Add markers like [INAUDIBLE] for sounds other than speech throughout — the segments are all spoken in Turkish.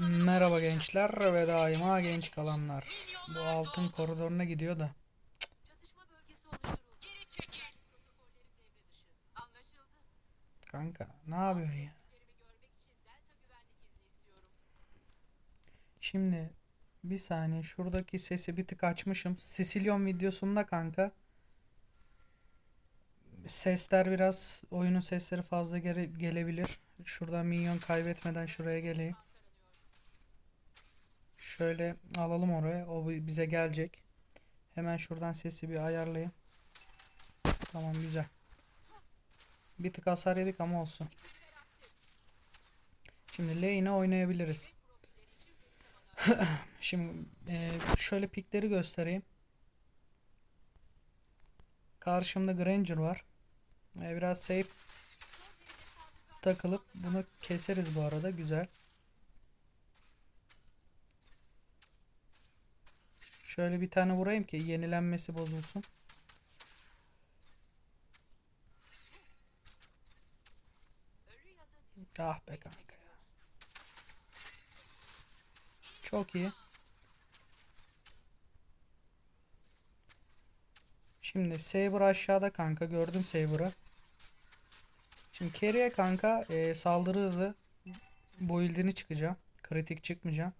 Merhaba gençler ve daima genç kalanlar. Bu altın koridoruna gidiyor da. Kanka ne yapıyorsun ya? Şimdi bir saniye şuradaki sesi bir tık açmışım. Sicilyon videosunda kanka sesler biraz oyunun sesleri fazla gere- gelebilir. Şuradan minyon kaybetmeden şuraya geleyim. Şöyle alalım oraya. O bi- bize gelecek. Hemen şuradan sesi bir ayarlayayım. Tamam güzel. Bir tık hasar yedik ama olsun. Şimdi lane'e oynayabiliriz. [LAUGHS] Şimdi eee, şöyle pikleri göstereyim. Karşımda Granger var. Eee, biraz safe takılıp bunu keseriz bu arada. Güzel. Şöyle bir tane vurayım ki yenilenmesi bozulsun. Ah be kanka ya. Çok iyi. Şimdi Saber aşağıda kanka. Gördüm Saber'ı. Şimdi carry'e kanka e, saldırı hızı build'ini çıkacağım. Kritik çıkmayacağım.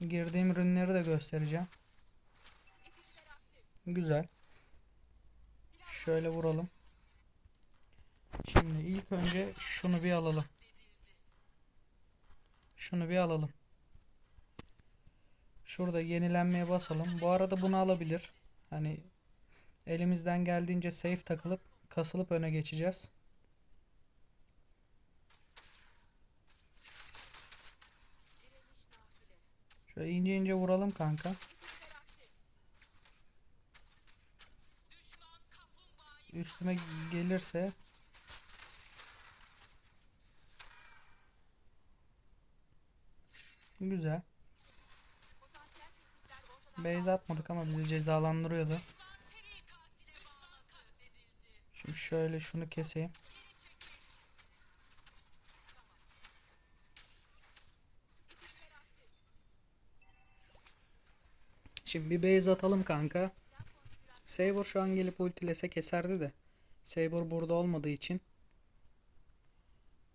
Girdiğim ürünleri de göstereceğim. Güzel. Şöyle vuralım. Şimdi ilk önce şunu bir alalım. Şunu bir alalım. Şurada yenilenmeye basalım. Bu arada bunu alabilir. Hani elimizden geldiğince safe takılıp kasılıp öne geçeceğiz. Şöyle ince ince vuralım kanka. Üstüme gelirse Güzel. Base atmadık ama bizi cezalandırıyordu. Şimdi şöyle şunu keseyim. Şimdi bir base atalım kanka. Saber şu an gelip ultilese keserdi de. Saber burada olmadığı için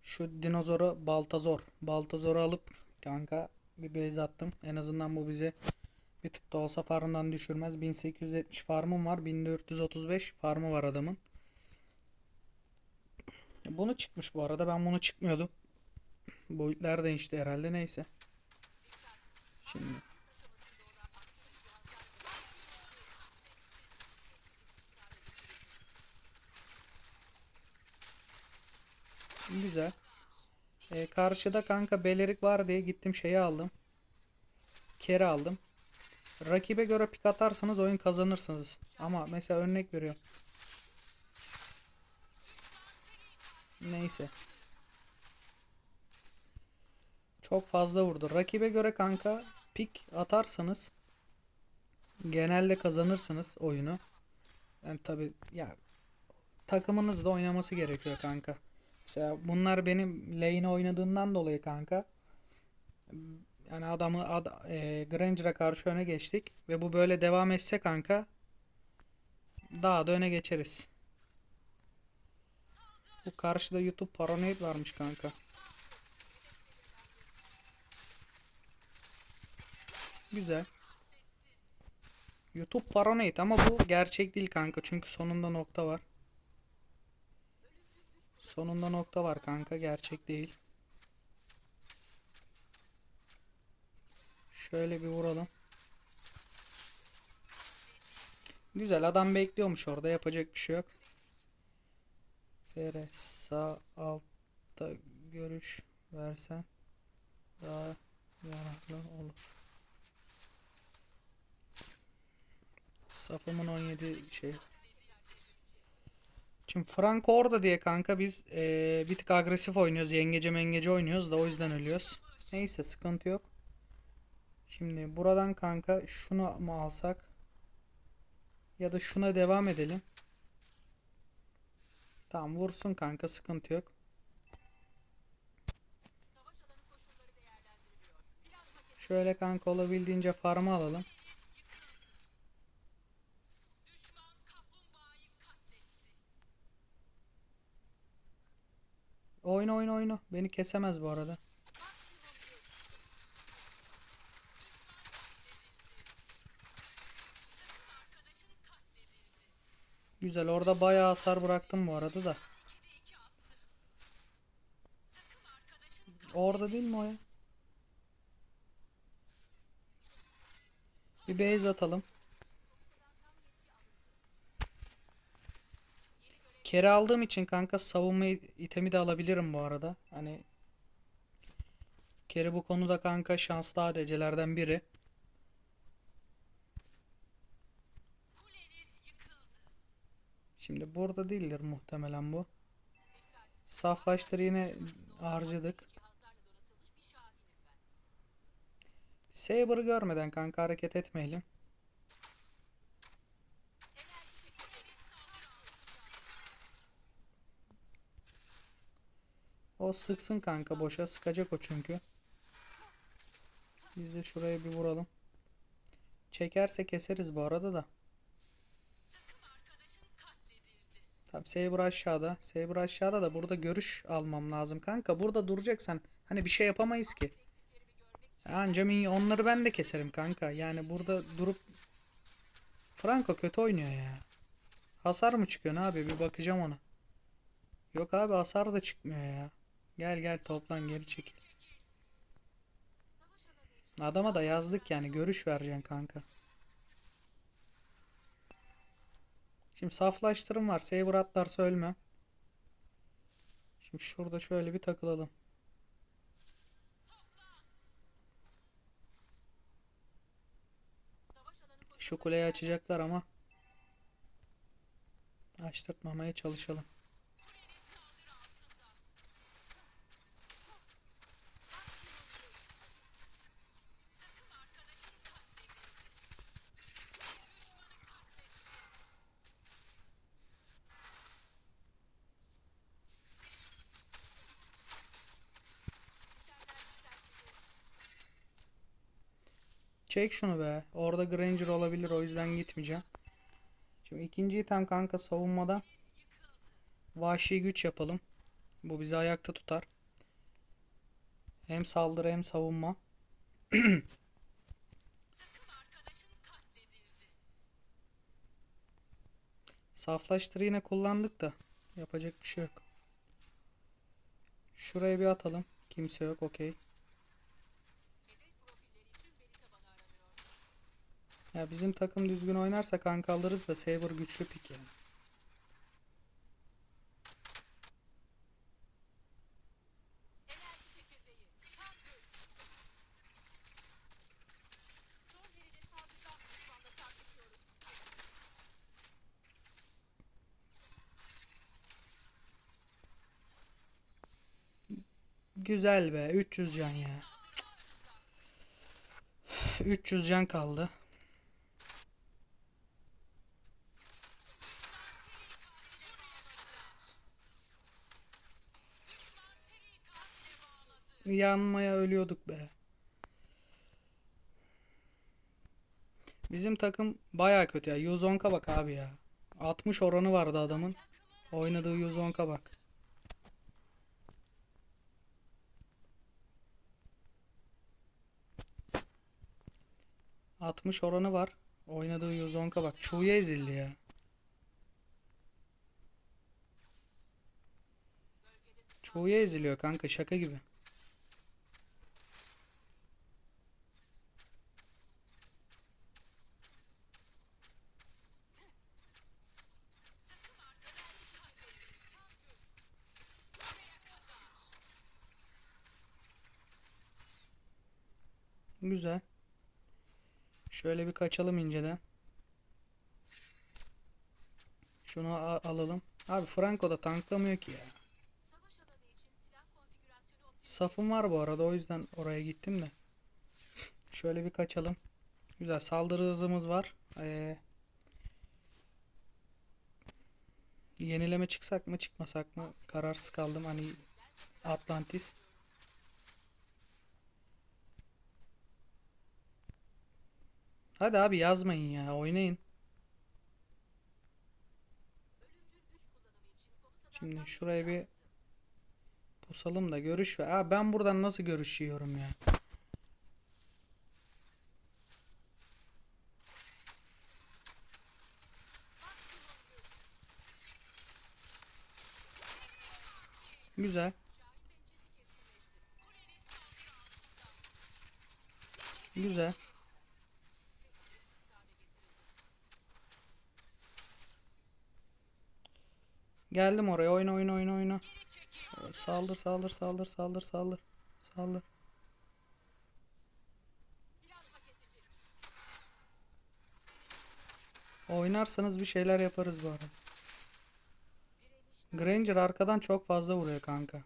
şu dinozoru Baltazor. Baltazor'u alıp kanka bir base attım. En azından bu bizi bir tık da olsa farmdan düşürmez. 1870 farmım var. 1435 farmı var adamın. Bunu çıkmış bu arada. Ben bunu çıkmıyordum. Boyutlar değişti herhalde. Neyse. Şimdi. Güzel. Ee, karşıda kanka Belerik var diye gittim şeyi aldım. Kere aldım. Rakibe göre pik atarsanız oyun kazanırsınız. Ama mesela örnek veriyorum. Neyse. Çok fazla vurdu. Rakibe göre kanka pik atarsanız genelde kazanırsınız oyunu. Yani tabi ya takımınız da oynaması gerekiyor kanka. Mesela bunlar benim lane oynadığından dolayı kanka. Yani adamı ad, e, Granger'a karşı öne geçtik. Ve bu böyle devam etse kanka daha da öne geçeriz. Bu karşıda YouTube Paranoid varmış kanka. Güzel. YouTube Paranoid ama bu gerçek değil kanka. Çünkü sonunda nokta var. Sonunda nokta var kanka. Gerçek değil. Şöyle bir vuralım. Güzel adam bekliyormuş orada. Yapacak bir şey yok. Fere sağ altta görüş versen daha yararlı olur. Safımın 17 şey. Şimdi Franco orada diye kanka biz eee, bir tık agresif oynuyoruz. Yengece mengece oynuyoruz da o yüzden ölüyoruz. Neyse sıkıntı yok. Şimdi buradan kanka şunu mu alsak? Ya da şuna devam edelim. Tamam vursun kanka sıkıntı yok. Şöyle kanka olabildiğince farmı alalım. Oyna oyna oyna. Beni kesemez bu arada. Güzel orada bayağı hasar bıraktım bu arada da. Orada değil mi o ya? Bir base atalım. Kere aldığım için kanka savunma itemi de alabilirim bu arada. Hani Kere bu konuda kanka şanslı ADC'lerden biri. Şimdi burada değildir muhtemelen bu. Saflaştır yine harcadık. Saber'ı görmeden kanka hareket etmeyelim. O sıksın kanka boşa sıkacak o çünkü. Biz de şuraya bir vuralım. Çekerse keseriz bu arada da. Tamam Saber aşağıda. Saber aşağıda da burada görüş almam lazım kanka. Burada duracaksan hani bir şey yapamayız ki. Anca onları ben de keserim kanka. Yani burada durup Franco kötü oynuyor ya. Hasar mı çıkıyor abi bir bakacağım ona. Yok abi hasar da çıkmıyor ya. Gel gel toplan geri çekil. Adama da yazdık yani görüş vereceksin kanka. Şimdi saflaştırım var. Saber atlarsa ölmem. Şimdi şurada şöyle bir takılalım. Şu kuleyi açacaklar ama açtırtmamaya çalışalım. Çek şunu be. Orada Granger olabilir o yüzden gitmeyeceğim. Şimdi ikinci item kanka savunmada. Vahşi güç yapalım. Bu bizi ayakta tutar. Hem saldırı hem savunma. [CLEARS THROAT] Saflaştırı yine kullandık da yapacak bir şey yok. Şuraya bir atalım. Kimse yok okey. Ya bizim takım düzgün oynarsa kanka alırız da Saber güçlü pik yani. Güzel be 300 can ya. Cık. 300 can kaldı. Yanmaya ölüyorduk be. Bizim takım baya kötü ya. Yuzonka bak abi ya. 60 oranı vardı adamın. Oynadığı Yuzonka bak. ...60 oranı var. Oynadığı Yuzonka bak. Chu'ya ezildi ya. Chu'ya eziliyor kanka şaka gibi. Güzel. Şöyle bir kaçalım inceden. Şunu alalım. Abi Franco da tanklamıyor ki ya. Safım var bu arada o yüzden oraya gittim de. Şöyle bir kaçalım. Güzel saldırı hızımız var. Ee, yenileme çıksak mı çıkmasak mı kararsız kaldım. Hani Atlantis. Hadi abi yazmayın ya oynayın. Şimdi şuraya bir pusalım da görüş ver. Aa, ben buradan nasıl görüş yiyorum ya? Güzel. Güzel. Geldim oraya. Oyna oyna oyna oyna. Saldır saldır saldır saldır saldır. Saldır. Oynarsanız bir şeyler yaparız bu arada. Granger arkadan çok fazla vuruyor kanka.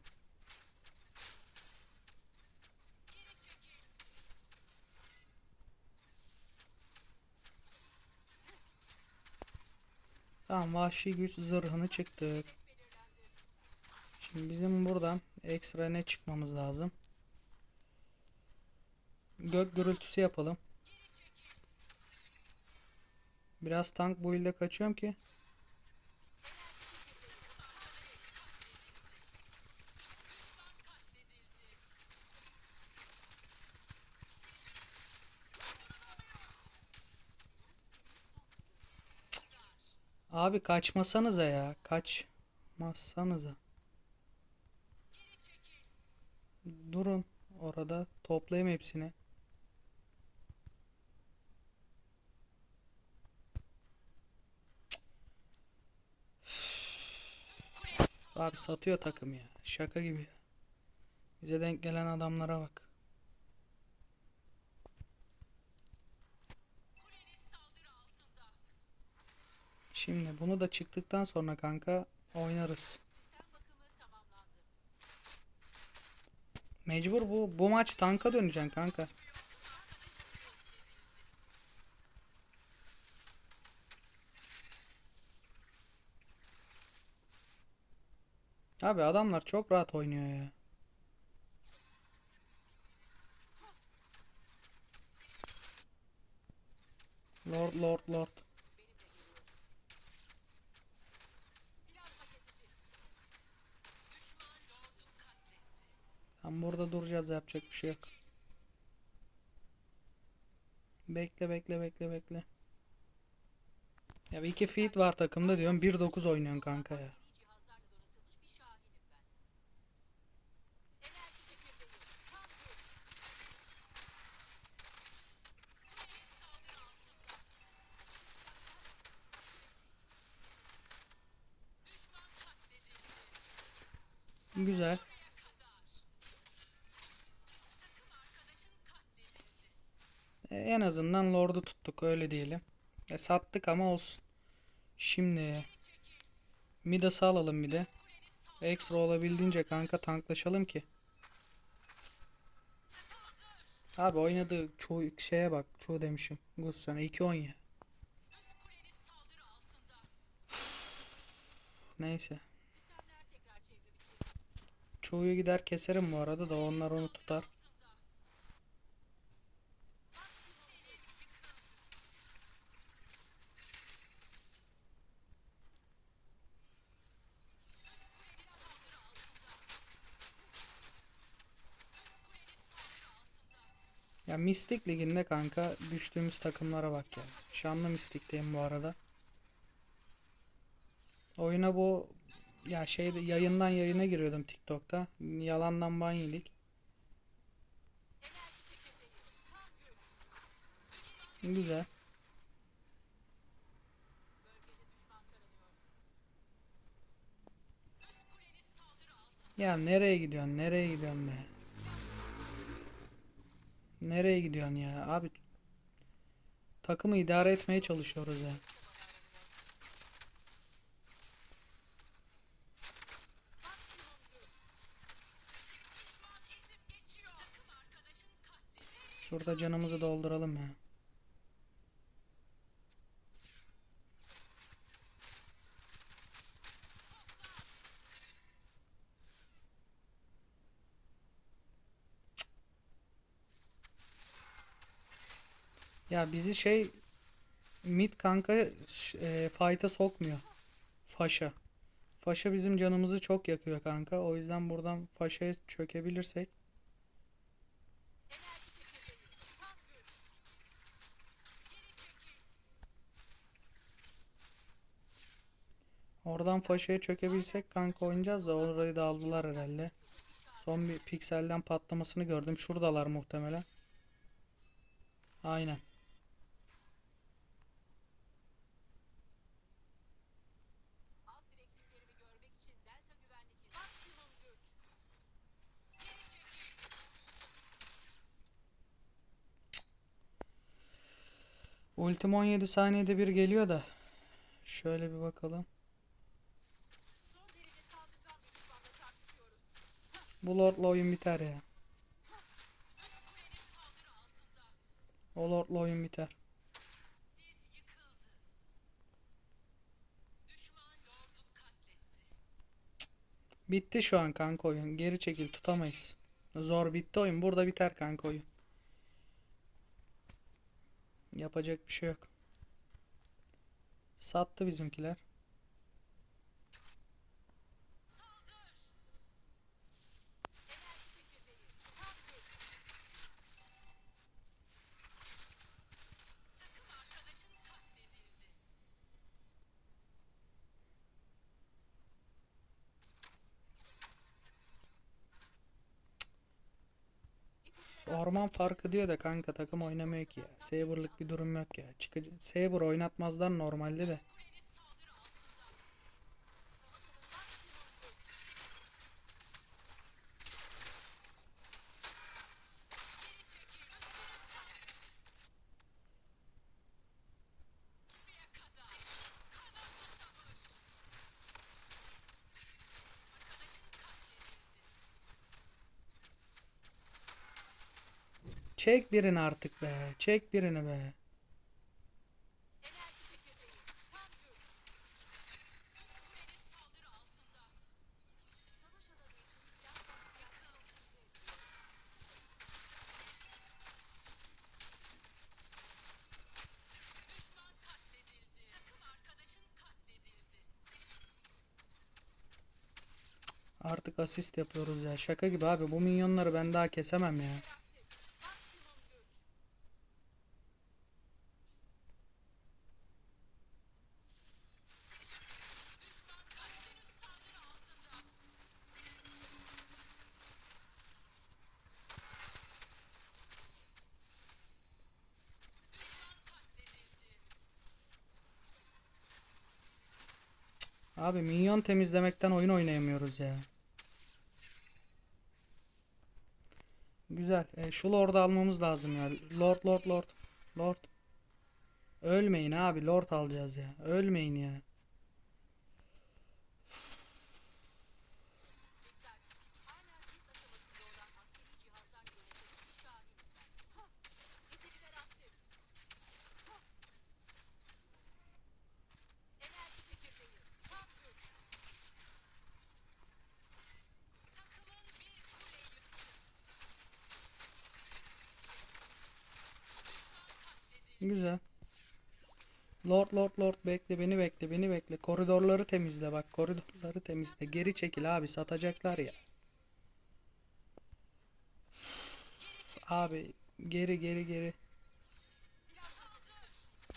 Tamam vahşi güç zırhını çıktık. Şimdi bizim buradan ekstra ne çıkmamız lazım? Gök gürültüsü yapalım. Biraz tank build'e kaçıyorum ki. Abi kaçmasanıza ya. Kaçmazsanıza. Durun orada toplayayım hepsini. Abi satıyor takım ya. Şaka gibi. Bize denk gelen adamlara bak. Şimdi bunu da çıktıktan sonra kanka oynarız. Mecbur bu bu maç tanka döneceksin kanka. Abi adamlar çok rahat oynuyor ya. Lord Lord Lord. Duracağız yapacak bir şey yok. Bekle bekle bekle bekle. Ya bir iki feed var takımda diyorum 1.9 oynuyorsun kanka ya. Güzel. En azından Lord'u tuttuk öyle diyelim. E, sattık ama olsun. Şimdi Midas'ı alalım bir de. Ekstra olabildiğince kanka tanklaşalım ki. Abi oynadığı çoğu şeye bak. Çoğu demişim. Gusson'a 2-10 ya. Neyse. Çoğuyu gider keserim bu arada da onlar onu tutar. Mistik Ligi'nde kanka düştüğümüz takımlara bak ya. Şanlı Mistik'teyim bu arada. Oyuna bu ya şeyde yayından yayına giriyordum TikTok'ta. Yalandan ban. Güzel. Ya nereye gidiyorsun? Nereye gidiyorsun be? Nereye gidiyorsun ya? Abi takımı idare etmeye çalışıyoruz ya. Şurada canımızı dolduralım ya. Ya bizi şey mid kanka e, fight'a sokmuyor. Faşa. Faşa bizim canımızı çok yakıyor kanka. O yüzden buradan Faşa'ya çökebilirsek. Oradan Faşa'ya çökebilsek kanka oynayacağız da orayı da aldılar herhalde. Son bir pikselden patlamasını gördüm. Şuradalar muhtemelen. Aynen. Ultim 17 saniyede bir geliyor da. Şöyle bir bakalım. Bu Lord'la oyun biter ya. O Lord'la oyun biter. Bitti şu an kanka oyun. Geri çekil tutamayız. Zor bitti oyun. Burada biter kanka oyun. Yapacak bir şey yok. Sattı bizimkiler. Orman farkı diyor da kanka takım oynamıyor ki ya. Saber'lık bir durum yok ya. Çıkıcı Saber oynatmazlar normalde de. Çek birini artık be. Çek birini be. Artık asist yapıyoruz ya. Şaka gibi abi. Bu minyonları ben daha kesemem ya. Abi minyon temizlemekten oyun oynayamıyoruz ya. Güzel. E, şu Lord'u almamız lazım ya. Lord, Lord, Lord. Lord. Ölmeyin abi. Lord alacağız ya. Ölmeyin ya. Güzel. Lord, Lord, Lord bekle beni bekle beni bekle. Koridorları temizle bak. Koridorları temizle. Geri çekil abi. Satacaklar ya. Abi geri geri geri.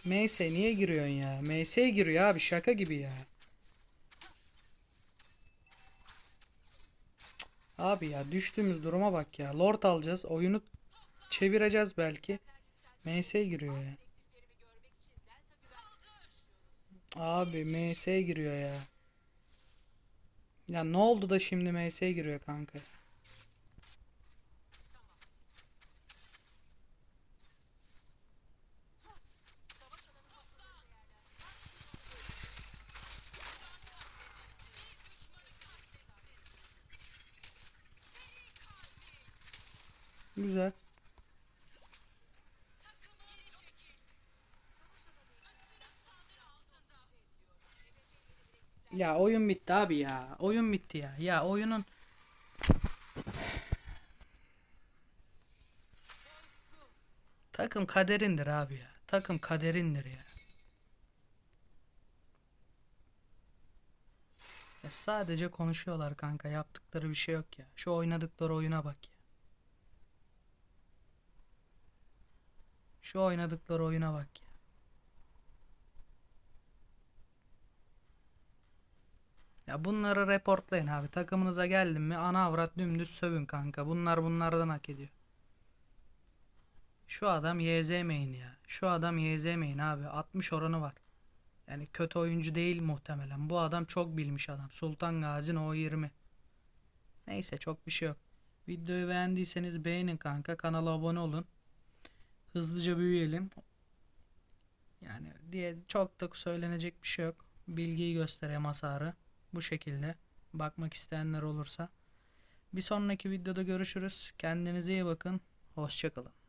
MS niye giriyorsun ya? MS giriyor abi şaka gibi ya. Abi ya düştüğümüz duruma bak ya. Lord alacağız. Oyunu çevireceğiz belki. MS giriyor ya. Abi MS giriyor ya. Ya ne oldu da şimdi MS giriyor kanka? Güzel. Ya oyun bitti abi ya. Oyun bitti ya. Ya oyunun Takım kaderindir abi ya. Takım kaderindir ya. Ya sadece konuşuyorlar kanka. Yaptıkları bir şey yok ya. Şu oynadıkları oyuna bak ya. Şu oynadıkları oyuna bak ya. Ya bunları reportlayın abi. Takımınıza geldim mi ana avrat dümdüz sövün kanka. Bunlar bunlardan hak ediyor. Şu adam YZ main ya. Şu adam YZ main abi. 60 oranı var. Yani kötü oyuncu değil muhtemelen. Bu adam çok bilmiş adam. Sultan Gazi o 20. Neyse çok bir şey yok. Videoyu beğendiyseniz beğenin kanka. Kanala abone olun. Hızlıca büyüyelim. Yani diye çok da söylenecek bir şey yok. Bilgiyi göstereyim hasarı. Bu şekilde. Bakmak isteyenler olursa. Bir sonraki videoda görüşürüz. Kendinize iyi bakın. Hoşçakalın.